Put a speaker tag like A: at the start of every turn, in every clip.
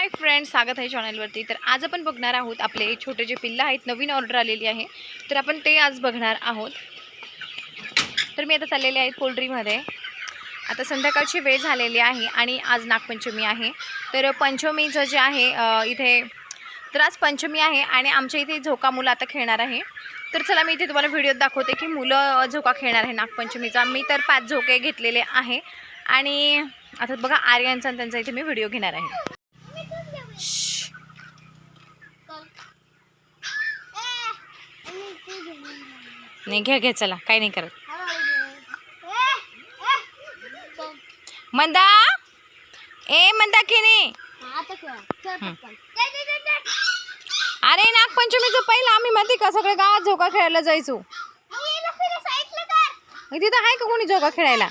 A: Hi friend स्वागत आहे चॅनलवरती तर आज आपण बघणार आहोत आपले छोटे जे पिल्लं आहेत नवीन ऑर्डर आलेली आहे. तर आपण ते आज बघणार आहोत. तर मी आता चाललेले आहेत पोल्ट्रीमध्ये. आता संध्याकाळची वेळ झालेली आहे आणि आज नागपंचमी आहे. तर पंचमीचं जे आहे इथे तर आज पंचमी आहे आणि आमच्या इथे झोका मुलं आता खेळणार आहे. तर चला मी इथे तुम्हाला व्हिडिओत दाखवते की मुलं झोका खेळणार आहे नागपंचमीचा. मी तर पाच झोके घेतलेले आहे. आणि आता बघा आर्यांचा आणि त्यांचा इथे मी व्हिडिओ घेणार आहे. नाही घ्या घ्या चला. काही नाही करत. मंदा! ए मंदा किनी! अरे नागपंचमीचं पहिलं आम्ही माहिती का सगळे गावात झोका खेळायला जायचो? तिथं आहे का कोणी झोका खेळायला?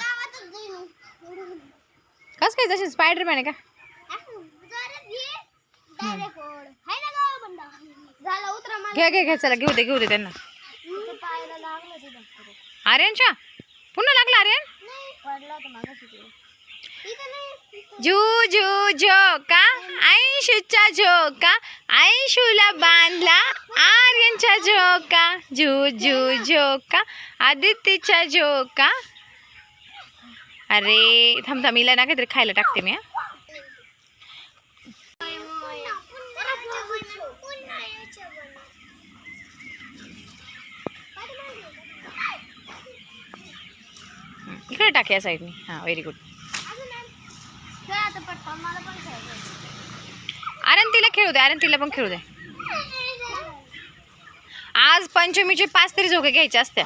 A: कस काय जसे स्पायडरमॅन आहे का
B: झाला उतरा मला
A: घ्या घ्या घ्या चला घेऊ दे घेऊ दे त्यांना. आर्यनच्या पुन्हा लागला आर्यन?
B: जू
A: जू जो का? आईशूचा जोका आईशूला बांधला आर्यनच्या झोका जू जू आदित्यच्या आदित्यचा जोका अरे थांब थांब हिला ना काहीतरी खायला टाकते मी हा. इकडे टाक या साईडने हां व्हेरी गुड आरंतीला खेळू दे आरंतीला पण खेळू दे. आज पंचमीचे पाच तरी झोके घ्यायचे असत्या.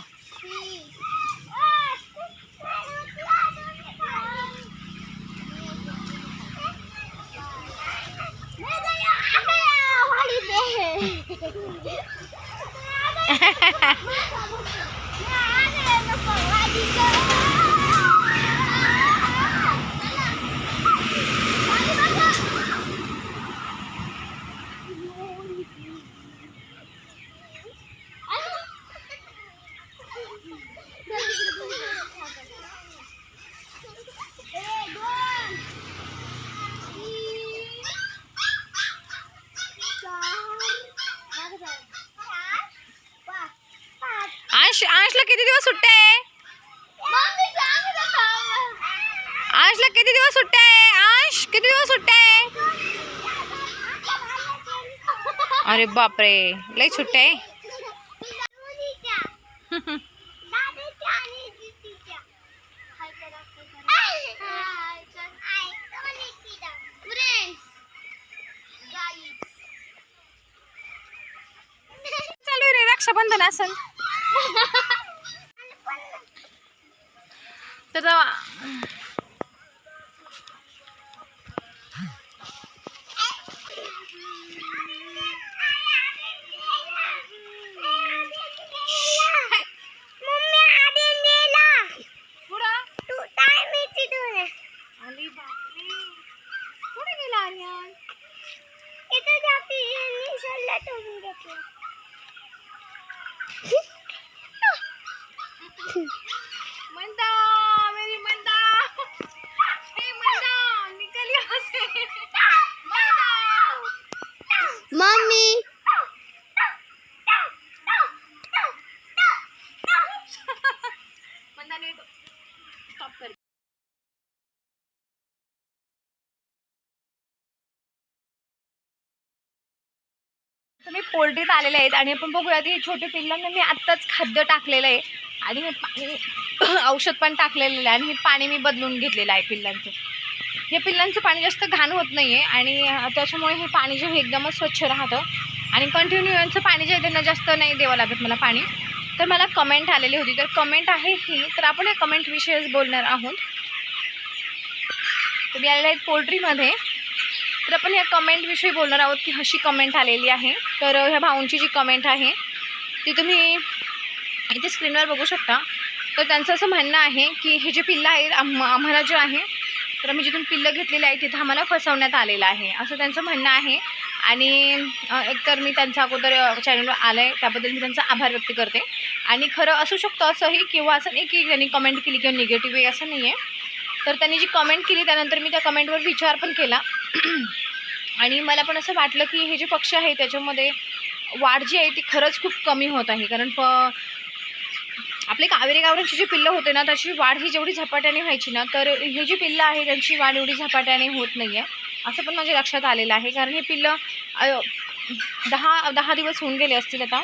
A: आहे आश किती दिवस सुट्ट्या? आहे अरे बापरे लय सुट्ट्या. आहे चालू रे रक्षाबंधन असेल. तर तेव्हा- अरे बापरे कुठे गेला आर्यन मंदा मेरी मंदा हे मंदा निकल यहाँ से मंदा
B: मम्मी
A: मंदा ने स्टॉप कर तुम्ही पोल्ट्रीत आलेले आहेत आणि आपण बघूया की छोटे पिल्लांना मी आत्ताच खाद्य टाकलेलं आहे. आणि हे पाणी औषध पण टाकलेलं आहे आणि हे पाणी मी बदलून घेतलेलं आहे पिल्लांचं. हे पिल्लांचं पाणी जास्त घाण होत नाही आहे आणि त्याच्यामुळे हे पाणी जे एकदमच स्वच्छ राहतं. आणि कंटिन्यू यांचं पाणी जे आहे त्यांना जास्त नाही द्यावं लागत मला पाणी. तर मला कमेंट आलेली होती. तर कमेंट आहे ही तर आपण या कमेंटविषयीच बोलणार आहोत. तुम्ही आलेले आहेत पोल्ट्रीमध्ये. तर आपण ह्या कमेंटविषयी बोलणार आहोत की अशी कमेंट आलेली आहे. तर ह्या भाऊंची जी कमेंट आहे ती तुम्ही इथे स्क्रीनवर बघू शकता. तर त्यांचं असं म्हणणं आहे की हे जे पिल्लं आहेत आम आम्हाला जे आहे तर आम्ही जिथून पिल्लं घेतलेली आहे तिथं आम्हाला फसवण्यात आलेलं आहे. असं त्यांचं म्हणणं आहे. आणि एकतर मी त्यांचा अगोदर चॅनलवर आलं आहे त्याबद्दल मी त्यांचा आभार व्यक्त करते. आणि खरं असू शकतं असंही किंवा असं नाही की त्यांनी कमेंट केली किंवा निगेटिव्ह आहे असं नाही आहे तर त्यांनी जी कमेंट केली त्यानंतर मी त्या कमेंटवर विचार पण केला. आणि मला पण असं वाटलं की हे जे पक्ष आहे त्याच्यामध्ये वाढ जी आहे ती खरंच खूप कमी होत आहे. कारण प आपले कावेरी गावरांची जी पिल्लं होते ना त्याची वाढ ही जेवढी झपाट्याने व्हायची ना तर हे जी पिल्लं आहे त्यांची वाढ एवढी झपाट्याने होत नाही आहे असं पण माझ्या लक्षात आलेलं आहे. कारण हे पिल्लं दहा दहा दिवस होऊन गेले असतील आता.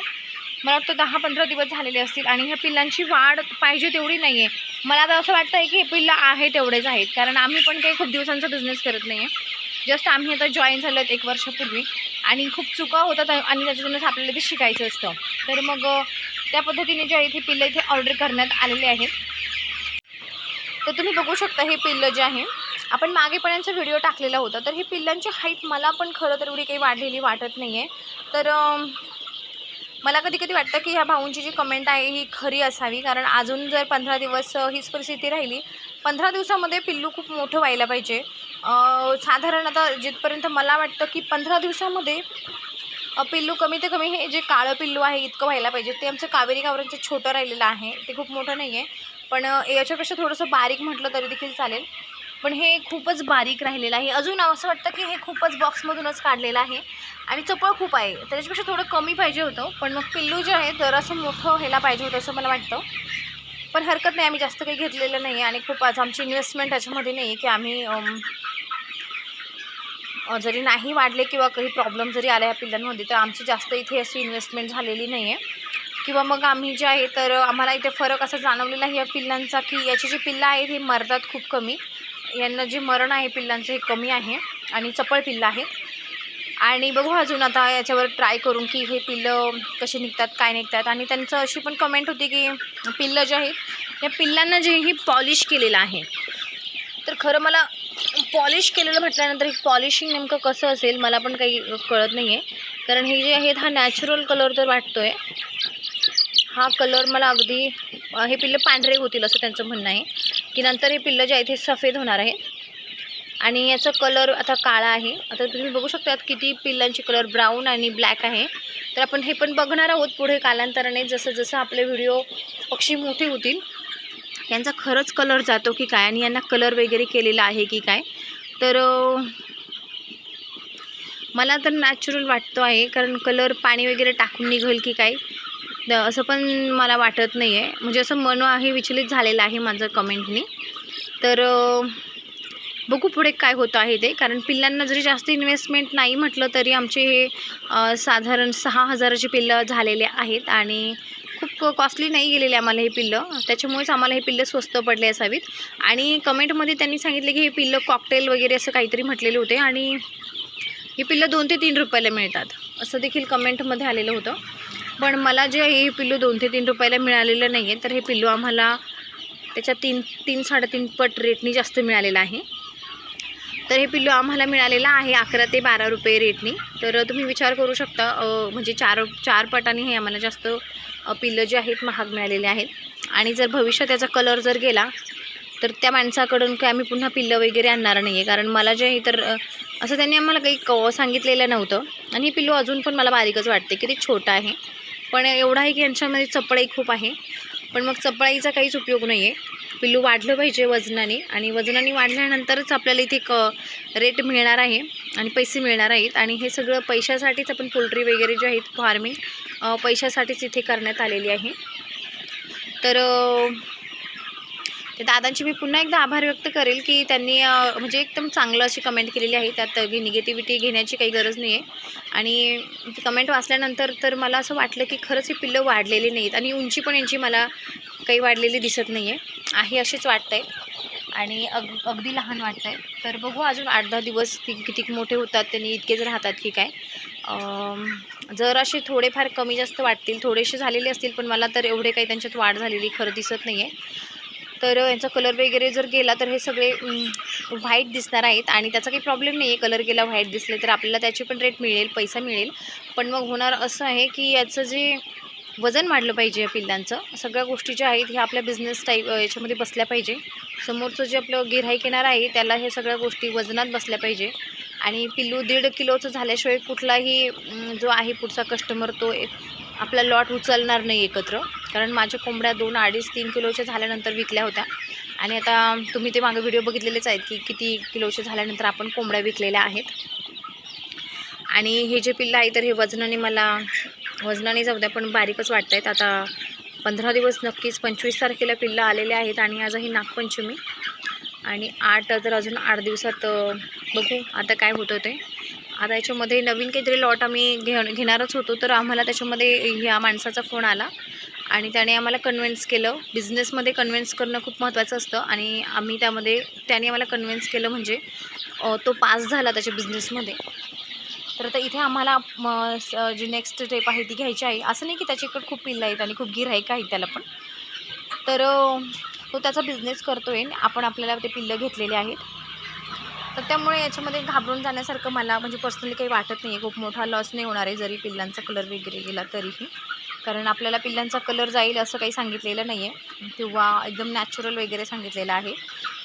A: मला वाटतं दहा पंधरा दिवस झालेले असतील आणि ह्या पिल्लांची वाढ पाहिजे तेवढी नाही आहे मला आता असं वाटतं आहे की हे पिल्लं आहे तेवढेच आहेत. कारण आम्ही पण काही खूप दिवसांचा बिझनेस करत नाही आहे जस्ट आम्ही आता जॉईन झालो एक वर्षापूर्वी आणि खूप चुका होतात आणि त्याच्यातूनच आपल्याला ते शिकायचं असतं. तर मग त्या पद्धतीने जे आहे ते पिल्लं इथे ऑर्डर करण्यात आलेले आहेत. तर तुम्ही बघू शकता हे पिल्लं जे आहे. आपण मागे पण यांचा व्हिडिओ टाकलेला होता. तर हे पिल्लांची हाईट मला पण खरं तर एवढी काही वाढलेली वाटत नाही आहे तर मला कधी कधी वाटतं की ह्या भाऊंची जी कमेंट आहे ही खरी असावी. कारण अजून जर पंधरा दिवस हीच परिस्थिती राहिली पंधरा दिवसामध्ये पिल्लू खूप मोठं व्हायला पाहिजे. साधारण आता जिथपर्यंत मला वाटतं की पंधरा दिवसामध्ये पिल्लू कमी ते कमी हे जे काळं पिल्लू आहे इतकं व्हायला पाहिजे. ते आमचं कावेरी गावरांचं छोटं राहिलेलं आहे. ते खूप मोठं नाही आहे पण याच्यापेक्षा थोडंसं बारीक म्हटलं तरी देखील चालेल. पण हे खूपच बारीक राहिलेलं आहे. अजून असं वाटतं की हे खूपच बॉक्समधूनच काढलेलं आहे. आणि चपळ खूप आहे. त्याच्यापेक्षा थोडं कमी पाहिजे होतं. पण मग पिल्लू जे आहे तर असं मोठं व्हायला पाहिजे होतं असं मला वाटतं. पण हरकत नाही. आम्ही जास्त काही घेतलेलं नाही. आहे आणि खूप आज आमची इन्व्हेस्टमेंट त्याच्यामध्ये नाही आहे की आम्ही जरी नाही वाढले किंवा काही प्रॉब्लेम जरी आला या पिल्लांमध्ये तर आमची जास्त इथे अशी इन्व्हेस्टमेंट झालेली नाही आहे किंवा मग आम्ही जे आहे तर आम्हाला इथे फरक असा जाणवलेला आहे या पिल्लांचा की याची जी पिल्लं आहेत हे मरतात खूप कमी. यांना जे मरण आहे पिल्लांचं हे कमी आहे आणि चपळ पिल्लं आहे. आणि बघू अजून आता याच्यावर ट्राय करून की हे पिल्लं कसे निघतात काय निघतात. आणि त्यांचं अशी पण कमेंट होती की पिल्लं जे आहेत या पिल्लांना जे ही पॉलिश केलेलं आहे. तर खरं मला पॉलिश केलेलं म्हटल्यानंतर हे पॉलिशिंग नेमकं कसं असेल मला पण काही कळत नाही आहे कारण हे जे आहेत हा नॅचरल कलर तर वाटतो आहे हा कलर मला अगदी हे पिल्लं पांढरे होतील असं त्यांचं म्हणणं आहे. की नंतर हे पिल्लं जे आहेत हे सफेद होणार आहे. आणि याचा कलर आता काळा आहे. आता तुम्ही बघू शकता किती पिल्लांची कलर ब्राऊन आणि ब्लॅक आहे. तर आपण हे पण बघणार आहोत पुढे कालांतराने. जसं जसं आपले व्हिडिओ पक्षी मोठे होतील यांचा खरंच कलर जातो की काय आणि यांना कलर वगैरे केलेला आहे की काय. तर मला तर नॅचरल वाटतो आहे. कारण कलर पाणी वगैरे टाकून निघेल की काय. असं पण मला वाटत नाही आहे. म्हणजे असं मन आहे विचलित झालेलं आहे माझं कमेंटनी. तर बघू पुढे काय होतं आहे ते. कारण पिल्लांना जरी जास्त इन्व्हेस्टमेंट नाही म्हटलं तरी आमचे हे साधारण सहा हजाराची पिल्लं झालेले आहेत आणि खूप कॉस्टली नाही गेलेले आम्हाला हे पिल्लं. त्याच्यामुळेच आम्हाला हे पिल्लं स्वस्त पडले असावीत. आणि कमेंटमध्ये त्यांनी सांगितले की हे पिल्लं कॉकटेल वगैरे असं काहीतरी म्हटलेले होते आणि ही पिल्लं दोन ते तीन रुपयाला मिळतात. असं देखील कमेंटमध्ये आलेलं होतं. पण मला जे आहे हे पिल्लू दोन ते तीन रुपयाला मिळालेलं नाही आहे तर हे पिल्लू आम्हाला त्याच्या तीन तीन साडेतीन पट रेटनी जास्त मिळालेलं आहे. तर हे पिल्लू आम्हाला मिळालेलं आहे अकरा ते बारा रुपये रेटनी. तर तुम्ही विचार करू शकता म्हणजे चार चार पटांनी हे आम्हाला जास्त पिल्लं जे आहेत महाग मिळालेले आहेत. आणि जर भविष्यात त्याचा कलर जर गेला तर त्या माणसाकडून काय आम्ही पुन्हा पिल्लं वगैरे आणणार नाही आहे कारण मला जे आहे तर असं त्यांनी आम्हाला काही क सांगितलेलं नव्हतं. आणि हे पिल्लू अजून पण मला बारीकच वाटते की ते छोटं आहे. पण एवढं आहे की यांच्यामध्ये चपळाई खूप आहे. पण मग चपळाईचा काहीच उपयोग नाही आहे पिल्लू वाढलं पाहिजे वजनाने आणि वजनाने वाढल्यानंतरच आपल्याला इथे क रेट मिळणार आहे आणि पैसे मिळणार आहेत. आणि हे सगळं पैशासाठीच आपण पोल्ट्री वगैरे जे आहेत फार्मिंग पैशासाठीच इथे करण्यात आलेली आहे. तर तर दादांची मी पुन्हा एकदा आभार व्यक्त करेल की त्यांनी म्हणजे एकदम चांगलं अशी कमेंट केलेली आहे. त्यात निगेटिव्हिटी घेण्याची काही गरज नाही आहे आणि ती कमेंट वाचल्यानंतर तर मला असं वाटलं की खरंच ही पिल्लं वाढलेली नाहीत आणि उंची पण यांची मला काही वाढलेली दिसत नाही आहे आहे अशीच वाटतं आहे आणि अग अगदी लहान वाटत आहे तर बघू अजून आठ दहा दिवस ती किती मोठे होतात त्यांनी इतकेच राहतात की काय. जर असे थोडेफार कमी जास्त वाटतील थोडेसे झालेले असतील पण मला तर एवढे काही त्यांच्यात वाढ झालेली खरं दिसत नाही आहे तर यांचा कलर वगैरे जर गेला तर हे सगळे व्हाईट दिसणार आहेत. आणि त्याचा काही प्रॉब्लेम नाही आहे कलर गेला व्हाईट दिसले तर आपल्याला त्याची पण रेट मिळेल पैसा मिळेल. पण मग होणार असं आहे की याचं जे वजन वाढलं पाहिजे या पिल्लांचं सगळ्या गोष्टी ज्या आहेत ह्या आपल्या बिझनेस टाईप याच्यामध्ये बसल्या पाहिजे. समोरचं जे आपलं गिऱ्हाईक येणार आहे त्याला हे सगळ्या गोष्टी वजनात बसल्या पाहिजे. आणि पिल्लू दीड किलोचं झाल्याशिवाय कुठलाही जो आहे पुढचा कस्टमर तो एक आपला लॉट उचलणार नाही एकत्र. कारण माझ्या कोंबड्या दोन अडीच तीन किलोच्या झाल्यानंतर विकल्या होत्या. आणि आता तुम्ही ते मागे व्हिडिओ बघितलेलेच आहेत की किती किलोच्या झाल्यानंतर आपण कोंबड्या विकलेल्या आहेत. आणि हे जे पिल्लं आहे तर हे वजनाने मला वजनाने जाऊ द्या पण बारीकच वाटत आहेत आता पंधरा दिवस नक्कीच पंचवीस तारखेला पिल्लं आलेले आहेत आणि आज आहे नागपंचमी. आणि आठ तर अजून आठ दिवसात बघू आता काय होतं ते. आता याच्यामध्ये नवीन काहीतरी लॉट आम्ही घे घेणारच होतो. तर आम्हाला त्याच्यामध्ये ह्या माणसाचा फोन आला आणि त्याने आम्हाला कन्व्हिन्स केलं. बिझनेसमध्ये कन्व्हिन्स करणं खूप महत्त्वाचं असतं आणि आम्ही त्यामध्ये त्याने आम्हाला कन्व्हिन्स केलं म्हणजे तो पास झाला त्याच्या बिझनेसमध्ये तर आता इथे आम्हाला स- जी नेक्स्ट स्टेप आहे ती घ्यायची आहे. असं नाही की त्याच्याकडे खूप पिल्लं आहेत आणि खूप गिऱ्हाईक आहेत त्याला पण. तर तो त्याचा बिझनेस करतो आहे आपण आपल्याला ते पिल्लं घेतलेले आहेत. तर त्यामुळे याच्यामध्ये घाबरून जाण्यासारखं मला म्हणजे पर्सनली काही वाटत नाही आहे खूप मोठा लॉस नाही होणार आहे जरी पिल्लांचा कलर वगैरे गेला तरीही. कारण आपल्याला पिल्लांचा कलर जाईल असं काही सांगितलेलं नाही आहे किंवा एकदम नॅचरल वगैरे सांगितलेलं आहे.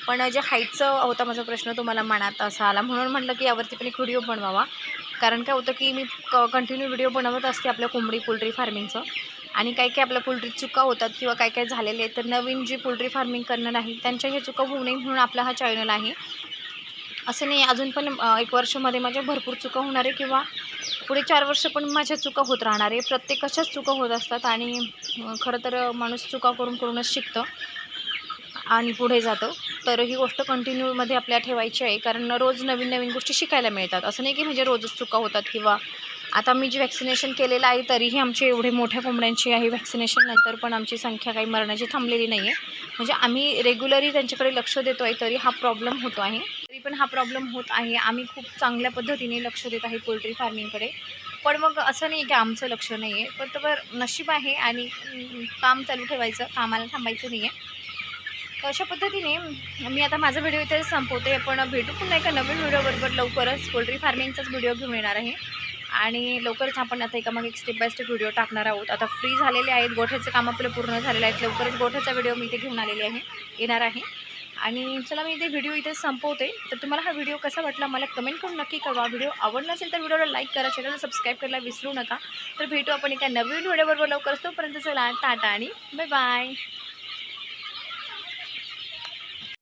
A: पण जे हाईटचं होता माझा प्रश्न तुम्हाला मनात असा आला. म्हणून म्हटलं की यावरती पण एक व्हिडिओ बनवावा. कारण काय होतं की मी क कंटिन्यू व्हिडिओ बनवत असते आपल्या कोंबडी पोल्ट्री फार्मिंगचं आणि काही काही आपल्या पोल्ट्री चुका होतात किंवा काय काय झालेले आहेत तर नवीन जी पोल्ट्री फार्मिंग करणार आहे त्यांच्या ह्या चुका होऊ नये म्हणून आपला हा चॅनल आहे. असं नाही अजून पण एक वर्षामध्ये माझ्या भरपूर चुका होणार आहे किंवा पुढे चार वर्ष पण माझ्या चुका होत राहणार आहे. प्रत्येक अशाच चुका होत असतात आणि खरं तर माणूस चुका करून करूनच शिकतं आणि पुढे जातं. तर ही गोष्ट कंटिन्यूमध्ये आपल्या ठेवायची आहे. कारण रोज नवीन नवीन गोष्टी शिकायला मिळतात. असं नाही की म्हणजे रोजच चुका होतात किंवा आता मी जे वॅक्सिनेशन केलेलं आहे तरीही आमचे एवढे मोठ्या कोंबड्यांची आहे वॅक्सिनेशन नंतर पण आमची संख्या काही मरण्याची थांबलेली नाही आहे म्हणजे आम्ही रेग्युलरी त्यांच्याकडे लक्ष देतो आहे तरी हा प्रॉब्लेम होतो आहे. पण हा प्रॉब्लेम होत आहे. आम्ही खूप चांगल्या पद्धतीने लक्ष देत आहे पोल्ट्री फार्मिंगकडे पण मग असं नाही की आमचं लक्ष नाही आहे पण तर नशीब आहे आणि काम चालू ठेवायचं कामाला थांबायचं नाही आहे अशा पद्धतीने मी आता माझा व्हिडिओ इथे संपवते. पण भेटू पुन्हा एका नवीन व्हिडिओबरोबर लवकरच. पोल्ट्री फार्मिंगचाच व्हिडिओ घेऊन येणार आहे. आणि लवकरच आपण आता एका मागे एक स्टेप बाय स्टेप व्हिडिओ टाकणार आहोत. आता फ्री झालेले आहेत. गोठ्याचं काम आपलं पूर्ण झालेलं आहे लवकरच गोठ्याचा व्हिडिओ मी इथे घेऊन आलेले आहे. येणार आहे. आणि चला मी इथे व्हिडिओ इथे संपवते. तर तुम्हाला हा व्हिडिओ कसा वाटला मला कमेंट करून नक्की कळवा. व्हिडिओ आवडला असेल तर व्हिडिओला लाईक करा. चॅनलला सबस्क्राईब करायला विसरू नका. तर भेटू आपण एका नवीन व्हिडिओबरोबर लवकर असतो परंतु चला टाटा आणि बाय बाय